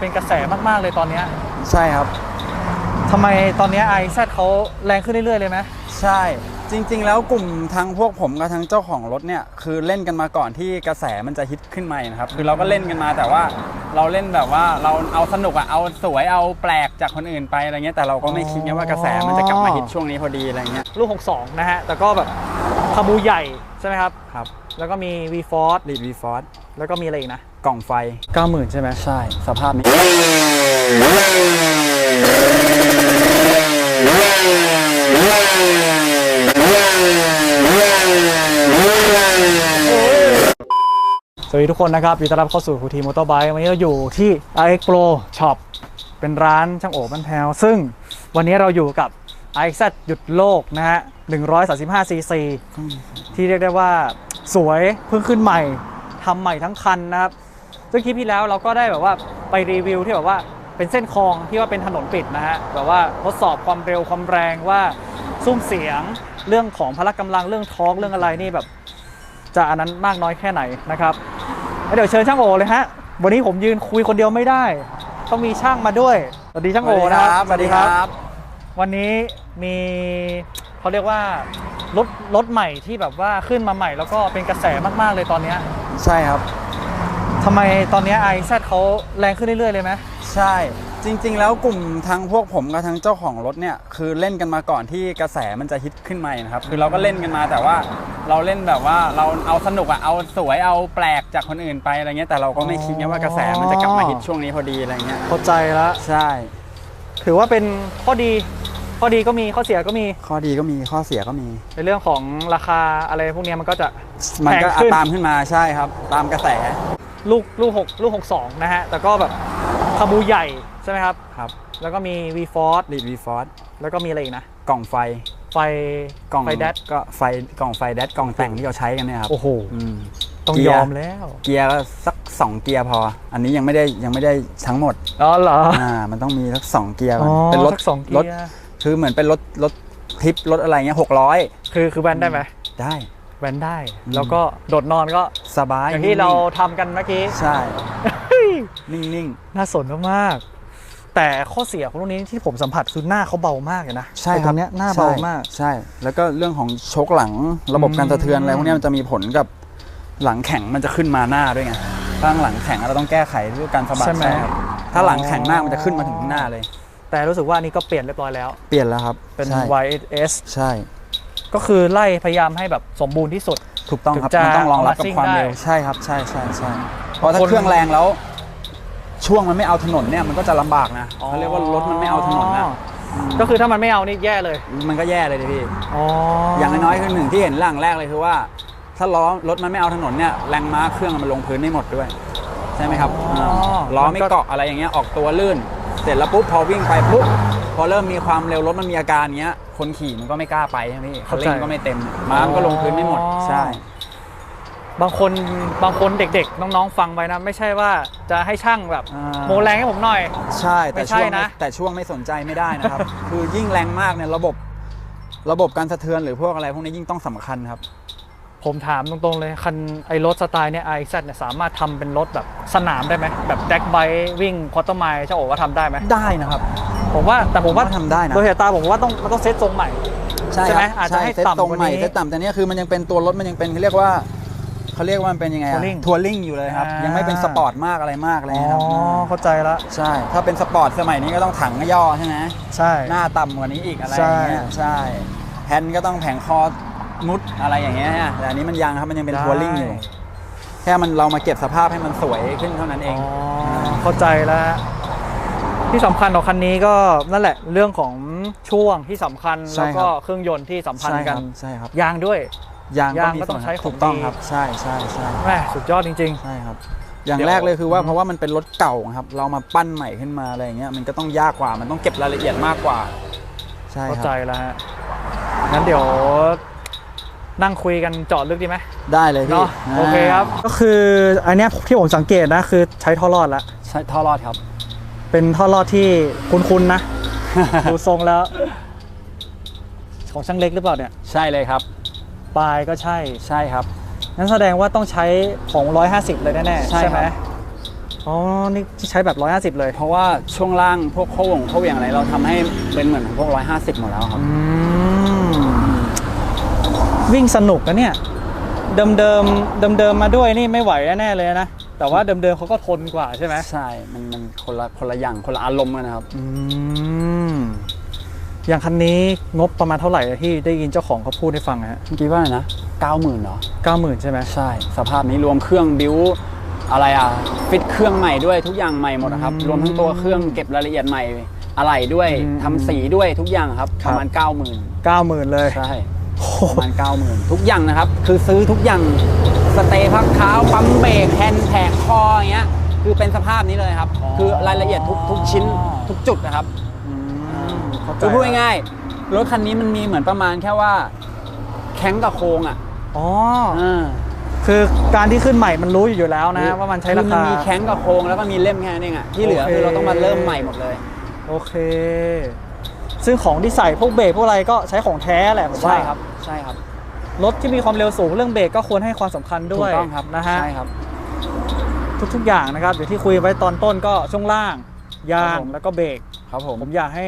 เป็นกระแสมากๆเลยตอนเนี้ยใช่ครับ ทำไมตอนเนี้ไอแซเขาแรงขึ้นเรื่อยๆเลยไหมใช่จริง ๆ แล้วกลุ่มทั้งพวกผมกับทั้งเจ้าของรถเนี่ยคือเล่นกันมาก่อนที่กระแสมันจะฮิตขึ้นมานะครับคือเราก็เล่นกันมาแต่ว่าเราเล่นแบบว่าเราเอาสนุกอะเอาสวยเอาแปลกจากคนอื่นไปอะไรเงี้ยแต่เราก็ไม่คิดไงว่ากระแสมันจะกลับมาฮิตช่วงนี้พอดีอะไรเงี้ยลูก 62 นะฮะ แต่ก็แบบขบูใหญ่ใช่ไหมครับ ครับแล้วก็มี V Force ลีดวีฟอร์ แล้วก็มีอะไรอีกนะ กล่องไฟ 90,000 ใช่ไหมใช่ สภาพนี้ สวัสดีทุกคนนะครับยินดีต้อนรับเข้าสู่คูทีมอเตอร์ไบค์วันนี้เราอยู่ที่ RX Pro Shop เป็นร้านช่างโอบันแพวซึ่งวันนี้เราอยู่กับ iZ หยุดโลกนะฮะ 135cc ที่เรียกได้ว่าสวยเพิ่งขึ้นใหม่ทำใหม่ทั้งคันนะครับ ซึ่งคลิปที่แล้วเราก็ได้แบบว่าไปรีวิวที่แบบว่าเป็นเส้นคลองที่ว่าเป็นถนนปิดนะฮะแบบว่าทดสอบความเร็วความแรงว่าซุ้มเสียงเรื่องของพละกำลังเรื่องท้องเรื่องอะไรนี่แบบ จะอันนั้นมากน้อยแค่ไหนนะครับแล้วเดี๋ยวเชิญช่างโอเลยฮะวันนี้ผมยืนคุยคนเดียวไม่ได้ ต้องมีช่างมาด้วยสวัสดีช่างโอนะครับสวัสดีครับ วันนี้มีเขาเรียกว่ารถรถใหม่ที่แบบว่าขึ้นมาใหม่ แล้วก็เป็นกระแสมากๆเลยตอนเนี้ยใช่ครับ ทำไมตอนเนี้ไอแซเขาแรงขึ้นเรื่อยๆเลยไหมใช่ จริง ๆ แล้วกลุ่มทั้งพวกผมกับทั้งเจ้าของรถเนี่ยคือเล่นกันมาก่อนที่กระแสมันจะฮิตขึ้นมานะครับคือเราก็เล่นกันมาแต่ว่าเราเล่นแบบว่าเราเอาสนุกอะเอาสวยเอาแปลกจากคนอื่นไปอะไรเงี้ยแต่เราก็ไม่คิดไงว่ากระแสมันจะกลับมาฮิตช่วงนี้พอดีอะไรเงี้ยเข้าใจแล้วใช่ ถือว่าเป็นข้อดีข้อดีก็มีข้อเสียก็มีข้อดีก็มีข้อเสียก็มี ในเรื่องของราคาอะไรพวกเนี้ยมันก็จะมันก็แพงขึ้น ตามขึ้นมาใช่ครับ ตามกระแส ลูกลูกหกลูกหกสองนะฮะ แต่ก็แบบขบูใหญ่ใช่ไหมครับ ครับแล้วก็มี V Force ลีดวีฟอร์แล้วก็มีอะไรอีกนะ กล่องไฟไฟกล่องไฟแดดก็ไฟกล่องไฟแดดกล่องแต่งที่เราใช้กันเนี่ยครับโอ้โห อืม ต้องเกียยร์อมแล้วเกียร์ก็สักสองเกียร์พอ อันนี้ยังไม่ได้ยังไม่ได้ทั้งหมด อ๋อเหรอ อ่า มันต้องมีสักสองเกียร์ก่อ๋ออนเป็นรถสักสองเกีรถยร์คือเหมือนเป็นรถรถทิปรถอะไรเงี้ยหกร้อยคือคือแวนได้ไหมได้ แวนได้อืมแล้วก็โดดนอนก็สบายอย่างที่เรานิ่ทำกันเมื่อกี้งๆใช่ นิ่งน่าสนมากๆแต่ข้อเสียของรุ่นนี้ที่ผมสัมผัสคือหน้าเขาเบามากเลยนะๆใช่ไอ้คตรัรบงเนี้ยหน้าใช่เบามาก ใช่ แล้วก็เรื่องของโชคหลังระบบการสะเทือนอะไรอืมพวกเนี้ยมันจะมีผลกับหลังแข็งมันจะขึ้นมาหน้าด้วยไงถ้าหลังแข็งเราต้องแก้ไขด้วยการสะบัดใช่ไหมครับถ้าหลังแข็งมากมันจะขึ้นมาถึงหน้าเลย แต่รู้สึกว่าอันนี้ก็เปลี่ยนเรียบร้อยแล้ว เปลี่ยนแล้วครับ เป็นใช่ YS ใช่ ก็คือไล่พยายามให้แบบสมบูรณ์ที่สุด ถูกต้องครับถึงจะมันต้องรองรับกับเอามาซิ่งความเร็วได้ใช่ครับ ใช่ใช่ใช่เพราะถ้าคนเครื่องแรงแล้ว ช่วงมันไม่เอาถนนเนี่ยมันก็จะลำบากนะเขาเรียกว่ารถมันไม่เอาถนนนะก็คือถ้ามันไม่เอานี่แย่เลย มันก็แย่เลยดิพี่อ๋อออย่างน้อยๆคือหนึ่งที่เห็นหลังแรกเลยคือว่า ถ้าล้อรถมันไม่เอาถนนเนี่ยแรงม้าเครื่องมันลงพื้นไม่หมดด้วย ใช่ไหมครับาล้อไม่เกาะอะไรอย่างเงี้ยออกตัวลื่น เสร็จแล้วปุ๊บพอวิ่งไปปุ๊บ พอเริ่มมีความเร็วรถมันมีอาการเงี้ย คนขี่มันก็ไม่กล้าไปใช่ไหมพี่คันเร่งก็ไม่เต็มม้ามันก็ลงพื้นไม่หมด ใช่ บางคนบางคนเด็กๆ น้องๆฟังไว้นะ ไม่ใช่ว่าจะให้ช่างแบบอ่าโมแรงให้ผมหน่อย ใช่แต่ไม่ใช่ช่วงนะแต่ช่วงไม่สนใจไม่ได้นะครับ คือยิ่งแรงมากเนี่ยระบบระบบการสะเทือนหรือพวกอะไรพวกนี้ยิ่งต้องสำคัญครับ ผมถามตรงๆเลยคันไอรถสไตล์เนี่ยไอซเนี่ยสามารถทำเป็นรถแบบสนามได้ไหมแบบแดกไบวิ่งควอเตอร์ไมล์เจ้าโอว่าทำได้ไหมได้นะครับ ผมว่าแต่ผมว่าผมว่าทำได้นะโดยสายตาผมว่าต้องมันต้องเซตทรงใหม่ใช่ไหมครับอาจจะให้เซตต่ำตรงกว่าใหม่นี้เซตต่ำแต่เนี้ยคือมันยังเป็นตัวรถมันยังเป็นเขาเรียกว่าเขาเรียกว่ามันเป็นยังไงอะ Touring ทัวริงอยู่เลยครับอ่ายัยังไม่เป็นสปอร์ตมากอะไรมากอะไรอ๋เงี้ยครับอเข้าใจละ ใช่ ถ้าเป็นสปอร์ตสมัยนี้ก็ต้องถังย่อใช่ไหมใช่ หน้าต่ำกว่านี้อีกอะไรใช่อย่างเงี้ย ใช่แฮนด์ก็ต้องแผงคอมุดอะไรอย่างเงี้ยฮะแต่อันนี้มันยังครับมันยังเป็นทัวริงอยู่ แค่มันเรามาเก็บสภาพให้มันสวยขึ้นเท่านั้นเองอ๋อเข้าใจแล้วฮะ ที่สำคัญของคันนี้ก็นั่นแหละเรื่องของช่วงที่สำคัญใช่แล้วครัก็บเครื่องยนต์ที่สัมพันใช่ธ์คกัรันบใช่ครับยางด้วยยางก็ยางมีก็ต้องส่วนใช้ของถูกต้องดีครับ ใช่ใช่ใช่แม่สุดยอดจริงใช่ครับอย่างเดี๋ยวแรกเลยคือว่าเพราะว่ามันเป็นรถเก่าครับ เรามาปั้นใหม่ขึ้นมาอะไรอย่างเงี้ยมันก็ต้องยากกว่ามันต้องเก็บรายละเอียดมากกว่า ใช่ๆคเข้ารับใจแล้วฮะงั้นเดี๋ยวนั่งคุยกันเจาะลึกดีไหมได้เลยพี่เนาะโอเคครับ ก็คืออันเนี้ยที่ผมสังเกตนะคือใช้ท่อรอดแล้วใช่ท่อรอดครับ เป็นท่อรอดที่คุ้นๆนะ ดูทรงแล้ว ของช่างเล็กหรือเปล่าเนี่ย ใช่เลยครับ ปลายก็ใช่ ใช่ครับงั้นแสดงว่าต้องใช้ของ 150 เลยแน่ๆใช่ครับไหมอ๋อ นี่ใช้แบบ 150 เลย เพราะว่าช่วงล่างพวกโค้งโค้งเหวี่ยงอะไรเราทำให้เป็นเหมือนพวก 150 หมดแล้วครับอืมวิ่งสนุกนะเนี่ย เดิมเดิมเดิมเดิมๆมาด้วยนี่ไม่ไหวแน่ๆเลยนะ แต่ว่าเดิมเดิมๆเขาก็ทนกว่าใช่ไหมใช่ มันมันคนละคนละอย่างคนละอารมณ์กันนะครับ อืมอย่างคันนี้งบประมาณเท่าไหร่ที่ได้ยินเจ้าของเขาพูดให้ฟังอะฮะเมื่อกี้ว่าไงนะ90,000เหรอเก้าหมื่นใช่ไหมใช่ สภาพนี้รวมเครื่องบิวอะไรอะฟิตเครื่องใหม่ด้วยทุกอย่างใหม่หมดนะครับอืมรวมทั้งตัวเครื่องเก็บรายละเอียดใหม่ อะไรด้วยอืมทำสีด้วยทุกอย่างครับคปรับระมาณ90,000เก้าหมื่นเลยใช่โอ้โห ประมาณ90,000ทุกอย่างนะครับ คือซื้อทุกอย่างสเตย์พักเท้าปั๊มเบรกแฮนด์แผงคออย่างเงี้ยคือเป็นสภาพนี้เลยครับอ๋อคือรายละเอียดทุกทุกชิ้นทุกจุดนะครับอืมเข้าใจคือพูดง่ายๆรถคันนี้มันมีเหมือนประมาณแค่ว่า แข้งกับโครงอะอ๋ออ่าคือการที่ขึ้นใหม่มันรู้อยู่แล้วนะ ว่ามันใช้ราอคานมีแข้งกับโครงแล้วก็มีเล่มแค่นั้นเองอะที่เหลือโอเคคือเราต้องมาเริ่มใหม่หมดเลย โอเค ซึ่งของที่ใส่พวกเบรกพวกอะไรก็ใช้ของแท้แหละผมว่าใช่ครับใช่ครับรถที่มีความเร็วสูงเรื่องเบรกก็ควรให้ความสำคัญถูด้วกยต้องครับนะฮะใช่ครับ ทุกๆอย่างนะครับอย่างที่คุยไว้ตอนต้นก็ช่วงล่างยาครังบผม แล้วก็เบรกครับผมผมอยากให้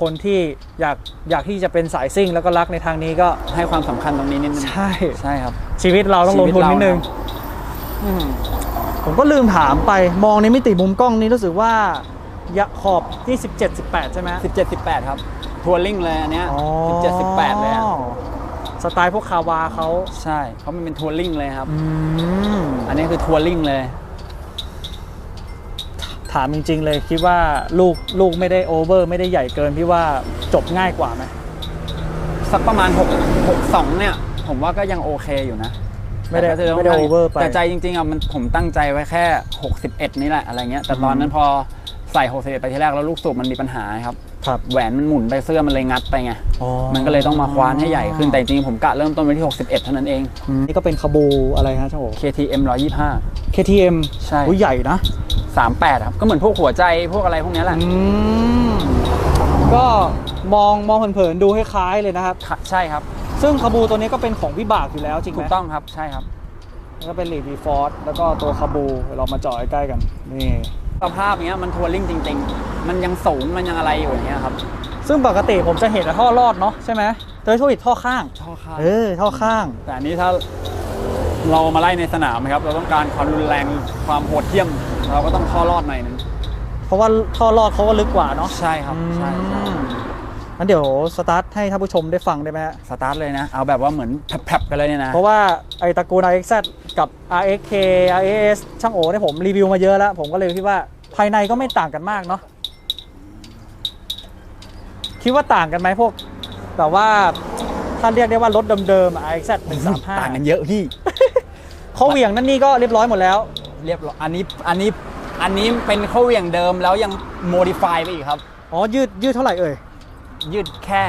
คนที่อยากอยากที่จะเป็นสายซิ่งแล้วก็รักในทางนี้ก็ให้ความสำคัญตรงนี้นิดนึงใช่ใช่ครับชีวิตเราต้องลงทุนนิดนึง ชีวิตเราอืมผมก็ลืมถามไปมองในมิติมุมกล้องนี้รู้สึกว่า ยะขอบที่17 18 ใช่ไหมสิบเจ็ดสิบแปดครับ ทัวริงเลยอันเนี้ยสิบเจ็ดสิบแปดเลยอะสไตล์พวกคาวาเขาใช่เขามันเป็นทัวริงเลยครับ อืมอันนี้คือทัวริงเลย ถามจริง ๆ เลยคิดว่าลูกลูกไม่ได้โอเวอร์ ไม่ได้ใหญ่เกินพี่ว่าจบง่ายกว่าไหมสักประมาณ6 6 2เนี่ย ผมว่าก็ยังโอเคอยู่นะไม่ได้แต่ก็จะต้งไม่ได้โอเวอร์ไป แต่ใจจริงๆอะมันผมตั้งใจไว้แค่ 61 นี่แหละอะไรเงี้ยแต่ตอนนั้นพอ ใส่61ไปที่แรกแล้วลูกสูบมันมีปัญหาครับครับ แหวนมันหมุนไปเสื้อมันเลยงัดไปไงอ๋อมันก็เลยต้องมาคว้านให้ใหญ่ขึ้นแต่จริงๆผมกะเริ่มต้นไว้ที่ 61 เท่านั้นเองอืมนี่ก็เป็นคาบูอะไรฮะช่างโอ KTM 125 KTM ใช่อุ้ยใหญ่นะ 38 ครับ ก็เหมือนพวกหัวใจพวกอะไรพวกเนี้ยแหละอืมก็มองมองเผินๆดูคล้ายๆเลยนะครับค่ะใช่ครับ ซึ่งคาบูตัวนี้ก็เป็นของวิบากอยู่แล้วจริงไหถูมกต้องครับใช่ครับแล้วก็เป็นลีดีฟอร์ดแล้วก็ตัวคาบูเดี๋ยวเรามาเจาะใกล้ๆกันนี่ สภาพเนี้ยมันทัวริงจริง ๆ มันยังสูงมันยังอะไรอยู่อย่างเงี้ยครับซึ่งปกติผมจะเห็นแต่ท่อรอดเนาะใช่ไหมเจอช่วยท่อข้างช่อข้างเออท่อข้าง แต่อันนี้ถ้าเรามาไล่ในสนามครับ เราต้องการความรุนแรงความโหดเหี้ยม เราก็ต้องท่อรอดหน่อยนึงเพราะว่าท่อรอดเขาก็ลึกกว่าเนาะใช่ครับใช่ใช่อืมงั้นเดี๋ยวสตาร์ทให้ท่านผู้ชมได้ฟังได้ไหมฮะสตาร์ทเลยนะ เอาแบบว่าเหมือนแผลบๆกันเลยเนี่ยนะ เพราะว่าไอตระกูล RXZ กับ RXK RAS ช่างโอเนี่ยผมรีวิวมาเยอะแล้ว ผมก็เลยคิดว่า ภายในก็ไม่ต่างกันมากเนาะคิดว่าต่างกันไหมพวกแบบว่าถ้าเรียกได้ว่ารถเดิมๆ RXZ 135ต่างกันเยอะพี่เขาเหวี่ยงนั่นนี่ก็เรียบร้อยหมดแล้ว เรียบร้อยอันนี้อันนี้อันนี้เป็นข้าวเหวี่ยงเดิมแล้วยังโมดิฟายไปอีกครับ อ๋อ ยืดยืดเท่าไหร่เอ่ย ยืดแค่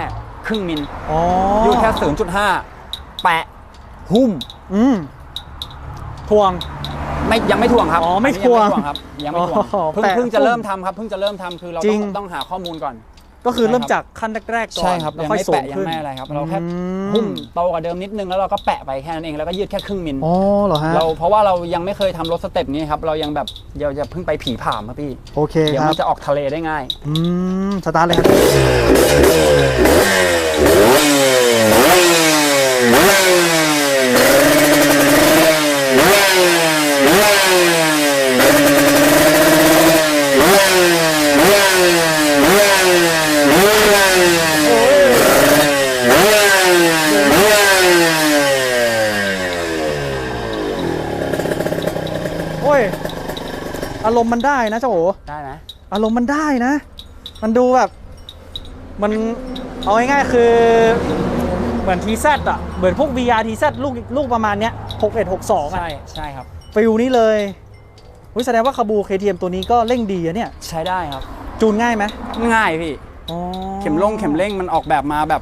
ครึ่งมิลอ๋อ ยืดแค่ 0.5 แปะหุ้ม อืมทวง ไม่ยังไม่ถ่วงครับอ๋อไม่นนี้ถ่วงครับยังไม่ถ่วงอ๋อเพิ่งแปะเพิ่งจะหุ้มเริ่มทำครับเพิ่งจะเริ่มทำคือเราจริต้องงต้องหาข้อมูลก่อนก็คือใช่เริ่มครับจากขั้นแรกๆก่อนใช่ครับแล้วยังค่อยไม่สูงแปะยังขึ้นไม่อะไรครับ เราแค่อืมหุ้มโตกว่าเดิมนิดนึงแล้วเราก็แปะไปแค่นั้นเองแล้วก็ยืดแค่ครึ่งมิลอ๋อเหรอฮะเราเพราะว่าเรายังไม่เคยทำรถสเต็ปนี้ครับเรายังแบบเดี๋ยวจะเพิ่งไปผีผามครับพี่โอเคเดี๋ยวครัมับนจะออกทะเลได้ง่ายอืมสตาร์ทเลยครับ โอ้ย อารมณ์มันได้นะเจ้าโอได้ไหมอารมณ์มันได้นะ มันดูแบบ มันเอาง่ายๆคือ เหมือนทีซอะ เหมือนพวก VR ทีซลูกลูกประมาณเนี้ย61 62อะใช่ใช่ครับฟิลนี้เลยอุ๊ยแสดงว่าคาบู KTM ตัวนี้ก็เร่งดีอะเนี่ย ใช้ได้ครับ จูนง่ายไหมง่ายพี่อ๋อเข็มลงเข็มเร่งมันออกแบบมาแบบ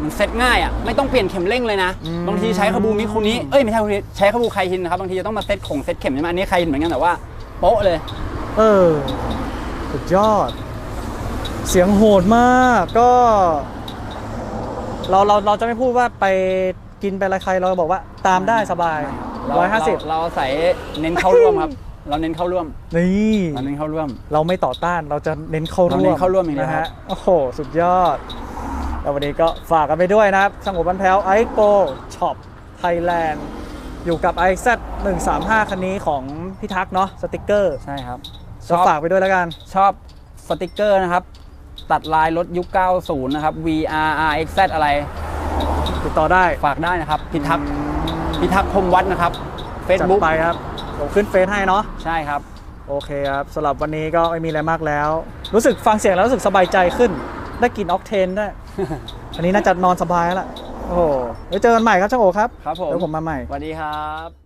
มันเซ็ตง่ายอะไม่ต้องเปลี่ยนเข็มเร่งเลยนะ บางทีใช้คาบูมิคุนี้เอ้ยไม่ใช่คาบูมิใช้คาบูไคฮินนะครับบางทีจะต้องมาเซ็ตของเซ็ตเข็มใช่ไหมอันนี้ไคฮินเหมือนกันแต่ว่า โป๊ะเลย เออ สุดยอด เสียงโหดมากก็ เราเราเราจะไม่พูดว่าไปกินไปอะไรใครเราบอกว่าตามได้สบายเราร้อยห้าสิบเราเราใส่เน้นเข้าร่วมครับ เราเน้นเข้าร่วม นี่เราเน้นเข้าร่วม เราไม่ต่อต้านเราจะเน้นเข้าร่วมเราเน้นเข้าร่วมอย่างเดียวนะครัฮะบโอ้โหสุดยอดแล้ววันนี้ก็ฝากกันไปด้วยนะครับช่างโอบันแพ้วไอโกช็อปไทยแลนด์อยู่กับ i z 135คันนี้ของ พี่ทักษ์เนาะสติกเกอร์ใช่ครับชก็อบฝากไปด้วยแล้วกัน ชอบสติกเกอร์นะครับ ตัดลายรถยุค 90 นะครับ VR RXZ อะไร ติดต่อได้ฝากได้นะครับ พิทักษ์พิทักษ์พรหมวัดนะครับ จัด Facebook ไปครับผมขึ้นเฟซให้เนาะใช่ครับ โอเคครับสำหรับวันนี้ก็ไม่มีอะไรมากแล้ว รู้สึกฟังเสียงแล้วรู้สึกสบายใจขึ้น ได้กลินออกเทนด้วย อันนี้น่าจะนอนสบายแล้วล่ะโอ้โหเดี๋ยวเจอกันใหม่ครับช่างโอครับครับผม เดี๋ยวผมมาใหม่ สวัสดีครับ